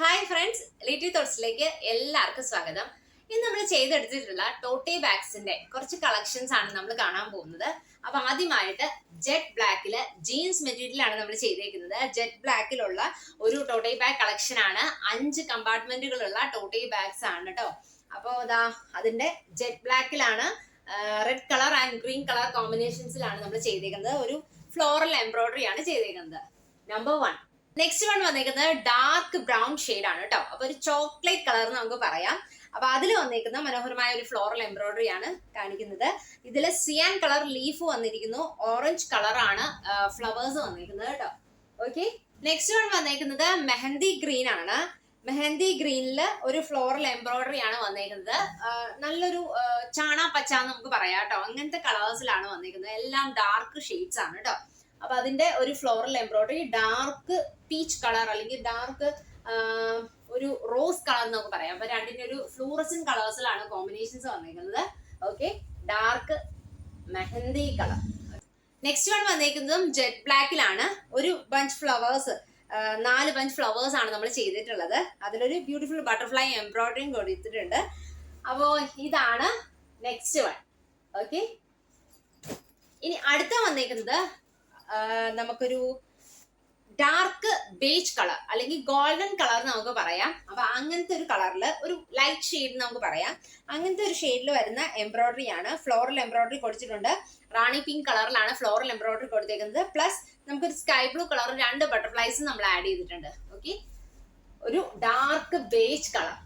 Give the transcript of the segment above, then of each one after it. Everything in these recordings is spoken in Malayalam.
ഹായ് ഫ്രണ്ട്സ് ലിറ്റി തോട്ട്സിലേക്ക് എല്ലാവർക്കും സ്വാഗതം. ഇന്ന് നമ്മൾ ചെയ്തെടുത്തിട്ടുള്ള ടോട്ടി ബാഗ്സിന്റെ കുറച്ച് കളക്ഷൻസ് ആണ് നമ്മൾ കാണാൻ പോകുന്നത്. അപ്പൊ ആദ്യമായിട്ട് ജെറ്റ് ബ്ലാക്കിൽ ജീൻസ് മെറ്റീരിയലാണ് നമ്മൾ ചെയ്തേക്കുന്നത്. ജെറ്റ് ബ്ലാക്കിലുള്ള ഒരു ടോട്ടി ബാഗ് കളക്ഷൻ ആണ്. അഞ്ച് കമ്പാർട്ട്മെന്റുകളുള്ള ടോട്ടി ബാഗ്സ് ആണ് കേട്ടോ അപ്പോൾ ഇതാ അതിന്റെ jet ബ്ലാക്കിലാണ് red colour and green colour കോമ്പിനേഷൻസിലാണ് നമ്മൾ ചെയ്തേക്കുന്നത്. ഒരു ഫ്ലോറൽ എംബ്രോയിഡറി ആണ് ചെയ്തേക്കുന്നത്. നമ്പർ വൺ നെക്സ്റ്റ് വൺ വന്നേക്കുന്നത് ഡാർക്ക് ബ്രൗൺ ഷെയ്ഡ് ആണ് കേട്ടോ അപ്പൊ ഒരു ചോക്ലേറ്റ് കളർ എന്ന് നമുക്ക് പറയാം. അപ്പൊ അതിൽ വന്നേക്കുന്ന മനോഹരമായ ഒരു ഫ്ലോറൽ എംബ്രോയിഡറി ആണ് കാണിക്കുന്നത്. ഇതിൽ സിയാൻ കളർ ലീഫ് വന്നിരിക്കുന്നു. ഓറഞ്ച് കളറാണ് ഫ്ലവേഴ്സ് വന്നിരിക്കുന്നത് കേട്ടോ ഓക്കെ നെക്സ്റ്റ് വൺ വന്നേക്കുന്നത് മെഹന്തി ഗ്രീൻ ആണ്. മെഹന്തി ഗ്രീനിൽ ഒരു ഫ്ലോറൽ എംബ്രോയിഡറി ആണ് വന്നേക്കുന്നത്. നല്ലൊരു ചാണാ പച്ച എന്ന് നമുക്ക് പറയാം കേട്ടോ അങ്ങനത്തെ കളേഴ്സിലാണ് വന്നേക്കുന്നത്. എല്ലാം ഡാർക്ക് ഷെയ്ഡ്സ് ആണ് കേട്ടോ അപ്പൊ അതിന്റെ ഒരു floral embroidery dark peach colour അല്ലെങ്കിൽ ഡാർക്ക് ഒരു റോസ് കളർ എന്നൊക്കെ പറയാം. അപ്പൊ രണ്ടിന്റെ ഒരു ഫ്ലൂറസൻ കളേഴ്സിലാണ് കോമ്പിനേഷൻസ് വന്നേക്കുന്നത്. Okay dark mehndi colour next one വന്നേക്കുന്നതും jet ബ്ലാക്കിലാണ് ഒരു ബഞ്ച് ഫ്ലവേഴ്സ് നാല് ബഞ്ച് ഫ്ലവേഴ്സ് ആണ് നമ്മൾ ചെയ്തിട്ടുള്ളത്. അതിലൊരു ബ്യൂട്ടിഫുൾ ബട്ടർഫ്ലൈ എംബ്രോയിഡറിയും കൊടുത്തിട്ടുണ്ട് അപ്പോൾ ഇതാണ് നെക്സ്റ്റ് വൺ ഓക്കെ ഇനി അടുത്ത വന്നേക്കുന്നത് നമുക്കൊരു ഡാർക്ക് ബേജ് കളർ അല്ലെങ്കിൽ ഗോൾഡൻ കളർ നമുക്ക് പറയാം. അപ്പൊ അങ്ങനത്തെ ഒരു കളറിൽ ഒരു ലൈറ്റ് ഷെയ്ഡ് നമുക്ക് പറയാം. അങ്ങനത്തെ ഒരു ഷെയ്ഡിൽ വരുന്ന എംബ്രോയിഡറി ആണ്. ഫ്ലോറൽ എംബ്രോയിഡറി കൊടുത്തിട്ടുണ്ട്. റാണി പിങ്ക് കളറിലാണ് ഫ്ലോറൽ എംബ്രോയിഡറി കൊടുത്തേക്കുന്നത്. പ്ലസ് നമുക്കൊരു സ്കൈ ബ്ലൂ കളർ രണ്ട് ബട്ടർഫ്ലൈസ് നമ്മൾ ആഡ് ചെയ്തിട്ടുണ്ട്. ഓക്കെ ഒരു ഡാർക്ക് ബേജ് കളർ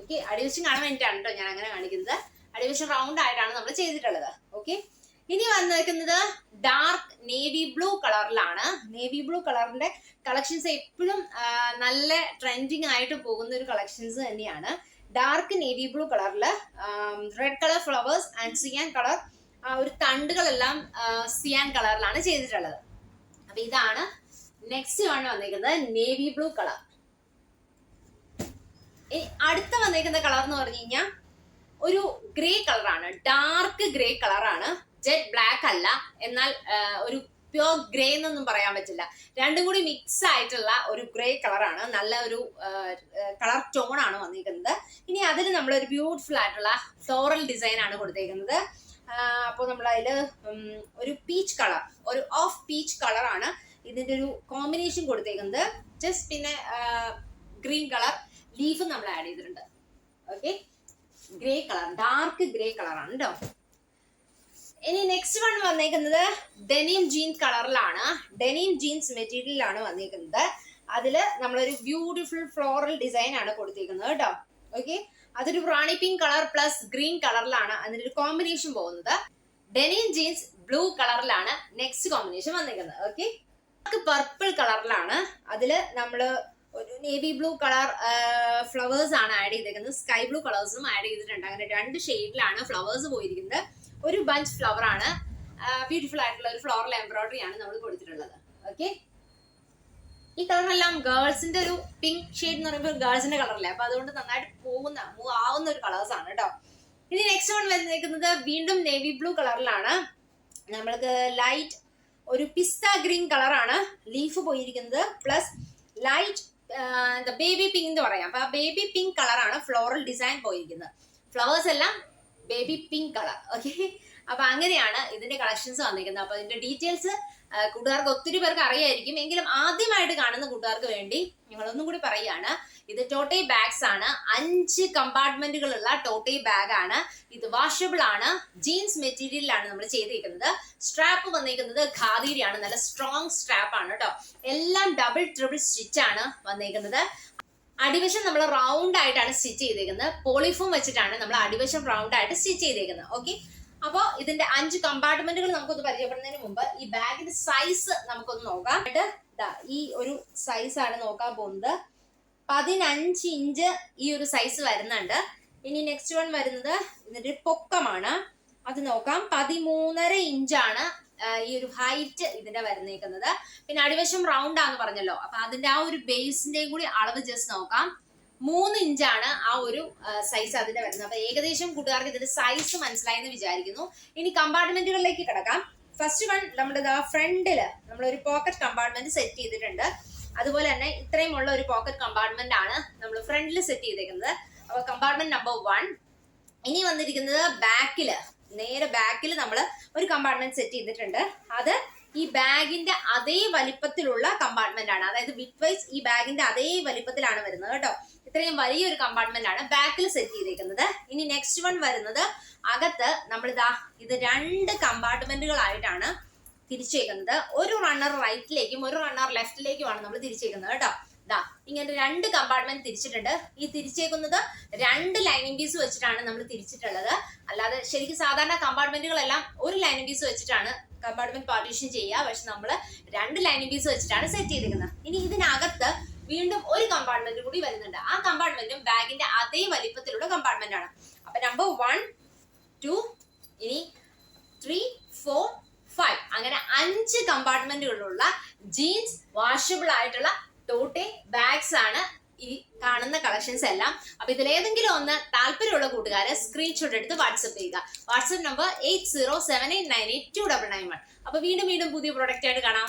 ഓക്കെ അടിവശം കാണാൻ വേണ്ടിയിട്ടാണ് കേട്ടോ ഞാൻ അങ്ങനെ കാണിക്കുന്നത്. അടിവശം റൗണ്ട് ആയിട്ടാണ് നമ്മൾ ചെയ്തിട്ടുള്ളത്. ഓക്കെ ഇനി വന്നിരിക്കുന്നത് ഡാർക്ക് നേവി ബ്ലൂ കളറിലാണ് നേവി ബ്ലൂ കളറിന്റെ കളക്ഷൻസ് എപ്പോഴും നല്ല ട്രെൻഡിങ് ആയിട്ട് പോകുന്ന ഒരു കളക്ഷൻസ് തന്നെയാണ്. ഡാർക്ക് നേവി ബ്ലൂ കളറിൽ red colour flowers and cyan colour ഒരു തണ്ടുകളെല്ലാം സിയാൻ കളറിലാണ് ചെയ്തിട്ടുള്ളത്. അപ്പൊ ഇതാണ് നെക്സ്റ്റ് വൺ വന്നിരിക്കുന്നത് നേവി ബ്ലൂ കളർ അടുത്ത വന്നിരിക്കുന്ന കളർ എന്ന് പറഞ്ഞു കഴിഞ്ഞാൽ ഒരു ഗ്രേ കളറാണ് ഡാർക്ക് ഗ്രേ കളറാണ് ജെറ്റ് ബ്ലാക്ക് അല്ല. എന്നാൽ ഒരു പ്യോർ ഗ്രേ എന്നൊന്നും പറയാൻ പറ്റില്ല. രണ്ടും കൂടി മിക്സ് ആയിട്ടുള്ള ഒരു ഗ്രേ കളറാണ് നല്ല ഒരു കളർ ടോൺ ആണ് വന്നിരിക്കുന്നത്. ഇനി അതിൽ നമ്മൾ ഒരു ബ്യൂട്ടിഫുൾ ആയിട്ടുള്ള ഫ്ലോറൽ ഡിസൈൻ ആണ് കൊടുത്തേക്കുന്നത്. അപ്പോൾ നമ്മൾ അതിൽ ഒരു പീച്ച് കളർ ഒരു ഓഫ് പീച്ച് കളറാണ് ഇതിന്റെ ഒരു കോമ്പിനേഷൻ കൊടുത്തേക്കുന്നത്. ജസ്റ്റ് പിന്നെ ഗ്രീൻ കളർ ലീഫ് നമ്മൾ ആഡ് ചെയ്തിട്ടുണ്ട്. Okay grey colour dark grey കളറാണ് കേട്ടോ ഇനി നെക്സ്റ്റ് വൺ വന്നേക്കുന്നത് ഡെനിം ജീൻസ് കളറിലാണ് ഡെനിം ജീൻസ് മെറ്റീരിയലാണ് വന്നേക്കുന്നത്. അതിൽ നമ്മളൊരു ബ്യൂട്ടിഫുൾ ഫ്ലോറൽ ഡിസൈൻ ആണ് കൊടുത്തേക്കുന്നത് കേട്ടോ ഓക്കെ അതൊരു rani pink colour plus green കളറിലാണ് അതിന്റെ ഒരു കോമ്പിനേഷൻ പോകുന്നത്. ഡെനിം ജീൻസ് ബ്ലൂ കളറിലാണ് നെക്സ്റ്റ് കോമ്പിനേഷൻ വന്നേക്കുന്നത്. ഓക്കെ പർപ്പിൾ കളറിലാണ് അതിൽ നമ്മൾ ഒരു നേവി ബ്ലൂ കളർ ഫ്ലവേഴ്സ് ആണ് ആഡ് ചെയ്തിരിക്കുന്നത് സ്കൈ ബ്ലൂ കളേഴ്സും ആഡ് ചെയ്തിട്ടുണ്ട്. അങ്ങനെ രണ്ട് ഷെയ്ഡിലാണ് ഫ്ലവേഴ്സ് പോയിരിക്കുന്നത്. ഒരു ബഞ്ച് ഫ്ലവർ ആണ്. ബ്യൂട്ടിഫുൾ ആയിട്ടുള്ള ഒരു ഫ്ലോറൽ എംബ്രോയിഡറി ആണ് നമ്മൾ കൊടുത്തിട്ടുള്ളത്. ഓക്കെ ഈ കളറെല്ലാം ഗേൾസിന്റെ ഒരു പിങ്ക് ഷെയ്ഡ് എന്ന് പറയുമ്പോൾ ഗേൾസിന്റെ കളറല്ലേ അപ്പൊ അതുകൊണ്ട് നന്നായിട്ട് പോകുന്ന മൂവ് ആവുന്ന ഒരു കളേഴ്സ് ആണ് കേട്ടോ ഇനി നെക്സ്റ്റ് വൺ വന്നിരിക്കുന്നത് വീണ്ടും നേവി ബ്ലൂ കളറിലാണ് നമ്മൾക്ക് ലൈറ്റ് ഒരു പിസ്ത ഗ്രീൻ കളറാണ് ലീഫ് പോയിരിക്കുന്നത്. പ്ലസ് ലൈറ്റ് എന്താ ബേബി പിങ്ക് എന്ന് പറയാം. അപ്പൊ ആ ബേബി പിങ്ക് കളറാണ് ഫ്ലോറൽ ഡിസൈൻ പോയിരിക്കുന്നത്. ഫ്ലവേഴ്സ് എല്ലാം ബേബി പിങ്ക് കളർ ഓക്കെ അപ്പൊ അങ്ങനെയാണ് ഇതിന്റെ കളക്ഷൻസ് വന്നിരിക്കുന്നത്. അപ്പൊ ഇതിന്റെ ഡീറ്റെയിൽസ് കൂട്ടുകാർക്ക് ഒത്തിരി പേർക്ക് അറിയായിരിക്കും. എങ്കിലും ആദ്യമായിട്ട് കാണുന്ന കൂട്ടുകാർക്ക് വേണ്ടി ഞങ്ങളൊന്നും കൂടി പറയുകയാണ്. ഇത് ടോട്ടേ ബാഗ്സ് ആണ്. അഞ്ച് കമ്പാർട്ട്മെന്റുകളുള്ള ടോട്ടേ ബാഗ് ആണ്. ഇത് വാഷബിൾ ആണ്. ജീൻസ് മെറ്റീരിയലാണ് നമ്മൾ ചെയ്തിരിക്കുന്നത്. സ്ട്രാപ്പ് വന്നിരിക്കുന്നത് ഖാദിരിയാണ്. നല്ല സ്ട്രോങ് സ്ട്രാപ്പ് ആണ് കേട്ടോ. എല്ലാം ഡബിൾ ട്രിപ്പിൾ സ്റ്റിച്ച് ആണ് വന്നിരിക്കുന്നത്. അടിവശം നമ്മൾ റൗണ്ട് ആയിട്ടാണ് സ്റ്റിച്ച് ചെയ്തേക്കുന്നത് പോളിഫോം വെച്ചിട്ടാണ് നമ്മൾ അടിവശം റൗണ്ട് ആയിട്ട് സ്റ്റിച്ച് ചെയ്തേക്കുന്നത് ഓക്കെ അപ്പോൾ ഇതിന്റെ അഞ്ച് കമ്പാർട്ട്മെന്റുകൾ നമുക്കൊന്ന് പരിചയപ്പെടുന്നതിന് മുമ്പ് ഈ ബാഗിന്റെ സൈസ് നമുക്കൊന്ന് നോക്കാം. ഈ ഒരു സൈസ് ആണ് നോക്കാൻ പോകുന്നത്. പതിനഞ്ച് ഇഞ്ച് ഈ ഒരു സൈസ് വരുന്നുണ്ട്. ഇനി നെക്സ്റ്റ് വൺ വരുന്നത് ഇതിന്റെ പൊക്കമാണ്. അത് നോക്കാം. പതിമൂന്നര ഇഞ്ചാണ് ഈ ഒരു ഹൈറ്റ് ഇതിന്റെ വരുന്നേക്കുന്നത്. പിന്നെ അടിവശം റൗണ്ട് ആന്ന് പറഞ്ഞല്ലോ. അപ്പൊ അതിന്റെ ആ ഒരു ബേസിന്റെയും കൂടി അളവ് ജസ്റ്റ് നോക്കാം. മൂന്ന് ഇഞ്ചാണ് ആ ഒരു സൈസ് അതിന്റെ വരുന്നത്. അപ്പൊ ഏകദേശം കൂട്ടുകാർക്ക് ഇതിന്റെ സൈസ് മനസ്സിലായെന്ന് വിചാരിക്കുന്നു. ഇനി കമ്പാർട്ട്മെന്റുകളിലേക്ക് കിടക്കാം. ഫസ്റ്റ് വൺ നമ്മുടെ നമ്മൾ ഒരു പോക്കറ്റ് കമ്പാർട്ട്മെന്റ് സെറ്റ് ചെയ്തിട്ടുണ്ട്. അതുപോലെ തന്നെ ഇത്രയും ഉള്ള ഒരു പോക്കറ്റ് കമ്പാർട്ട്മെന്റ് ആണ് നമ്മൾ ഫ്രണ്ടിൽ സെറ്റ് ചെയ്തേക്കുന്നത്. അപ്പൊ കമ്പാർട്ട്മെന്റ് നമ്പർ വൺ ഇനി വന്നിരിക്കുന്നത് ബാക്കിൽ നേരെ ബാക്കിൽ നമ്മൾ ഒരു കമ്പാർട്ട്മെന്റ് സെറ്റ് ചെയ്തിട്ടുണ്ട്. അത് ഈ ബാഗിന്റെ അതേ വലിപ്പത്തിലുള്ള കമ്പാർട്ട്മെന്റ് ആണ്. അതായത് വിത്ത് വൈസ് ഈ ബാഗിന്റെ അതേ വലിപ്പത്തിലാണ് വരുന്നത് കേട്ടോ. ഇത്രയും വലിയൊരു കമ്പാർട്ട്മെന്റ് ആണ് ബാക്കിൽ സെറ്റ് ചെയ്തേക്കുന്നത്. ഇനി നെക്സ്റ്റ് വൺ വരുന്നത് അകത്ത് നമ്മൾ ഇതാ ഇത് രണ്ട് കമ്പാർട്ട്മെന്റുകളായിട്ടാണ് തിരിച്ചേക്കുന്നത്. ഒരു റണ്ണർ റൈറ്റിലേക്കും ഒരു റണ്ണർ ലെഫ്റ്റിലേക്കുമാണ് നമ്മൾ തിരിച്ചേക്കുന്നത് കേട്ടോ. ഇതാ ഇങ്ങനെ രണ്ട് കമ്പാർട്ട്മെന്റ് തിരിച്ചിട്ടുണ്ട്. ഈ തിരിച്ചേക്കുന്നത് രണ്ട് ലൈനിങ് പീസ് വെച്ചിട്ടാണ് നമ്മൾ തിരിച്ചിട്ടുള്ളത്. അല്ലാതെ ശരിക്കും സാധാരണ കമ്പാർട്ട്മെന്റുകളെല്ലാം ഒരു ലൈനിങ് പീസ് വെച്ചിട്ടാണ് കമ്പാർട്ട്മെന്റ് പാർട്ടീഷൻ ചെയ്യുക. പക്ഷെ നമ്മൾ രണ്ട് ലൈനിങ് പീസ് വെച്ചിട്ടാണ് സെറ്റ് ചെയ്തിരിക്കുന്നത്. ഇനി ഇതിനകത്ത് വീണ്ടും ഒരു കമ്പാർട്ട്മെന്റ് കൂടി വരുന്നുണ്ട്. ആ കമ്പാർട്ട്മെന്റും ബാഗിന്റെ അതേ വലിപ്പത്തിലുള്ള കമ്പാർട്ട്മെന്റ് ആണ്. അപ്പൊ നമ്പർ വൺ ടു ഇനി ത്രീ ഫോർ ഫൈവ് അങ്ങനെ അഞ്ച് കമ്പാർട്ട്മെന്റുകളുള്ള ജീൻസ് വാഷബിൾ ആയിട്ടുള്ള ടോട്ടെ ബാഗ്സ് ആണ് ഈ കാണുന്ന കളക്ഷൻസ് എല്ലാം. അപ്പൊ ഇതിലേതെങ്കിലും ഒന്ന് താല്പര്യമുള്ള കൂട്ടുകാരെ സ്ക്രീൻഷോട്ട് എടുത്ത് വാട്സപ്പ് ചെയ്യുക. WhatsApp number eight zero seven eight nine eight two double nine one അപ്പൊ വീണ്ടും വീണ്ടും പുതിയ പ്രൊഡക്റ്റ് ആയിട്ട് കാണാം.